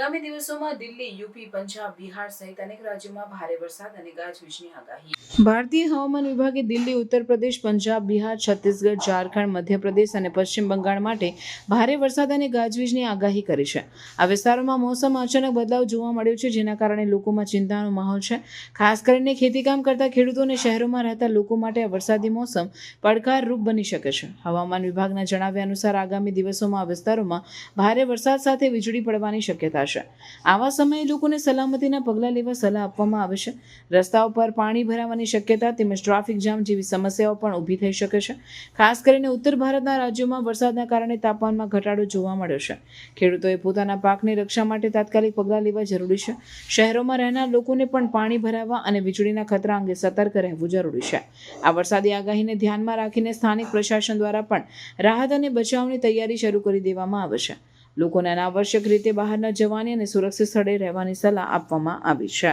આગામી દિવસોમાં દિલ્હી, યુપી, પંજાબ, બિહાર સહિત અનેક રાજ્યોમાં ભારે વરસાદ અને ગાજવીજની આગાહી. ભારતીય હવામાન વિભાગે દિલ્હી, ઉત્તર પ્રદેશ, પંજાબ, બિહાર, છત્તીસગઢ, ઝારખંડ, મધ્યપ્રદેશ અને પશ્ચિમ બંગાળ માટે ભારે વરસાદ અને ગાજવીજની આગાહી કરી છે. આ વિસ્તારોમાં મોસમ અચાનક બદલાવ જોવા મળ્યો છે, જેના કારણે લોકોમાં ચિંતાનો માહોલ છે. ખાસ કરીને ખેતીકામ કરતા ખેડૂતો અને શહેરોમાં રહેતા લોકો માટે વરસાદી મોસમ પડકારરૂપ બની શકે છે. હવામાન વિભાગના જણાવ્યા અનુસાર આગામી દિવસોમાં આ વિસ્તારોમાં ભારે વરસાદ સાથે વીજળી પડવાની શક્યતા છે આવા સમયે લોકોને સલામતીના પગલાં લેવા સલાહ આપવામાં આવે છે. રસ્તાઓ પર પાણી ભરાવાની શક્યતા તેમજ ટ્રાફિક જામ જેવી સમસ્યાઓ પણ ઊભી થઈ શકે છે. ખાસ કરીને ઉત્તર ભારતના રાજ્યોમાં વરસાદના કારણે તાપમાનમાં ઘટાડો જોવા મળ્યો છે. ખેડૂતોએ પોતાના પાકની રક્ષા માટે તાત્કાલિક પગલાં લેવા જરૂરી છે. શહેરોમાં રહેનાર લોકોને પણ પાણી ભરાવા અને વીજળીના ખતરા અંગે સતર્ક રહેવું જરૂરી છે. આ વરસાદી આગાહીને ધ્યાનમાં રાખીને સ્થાનિક પ્રશાસન દ્વારા પણ રાહત અને બચાવની તૈયારી શરૂ કરી દેવામાં આવે છે. લોકોને અનાવશ્યક રીતે બહાર ન જવાની અને સુરક્ષિત સ્થળે રહેવાની સલાહ આપવામાં આવી છે.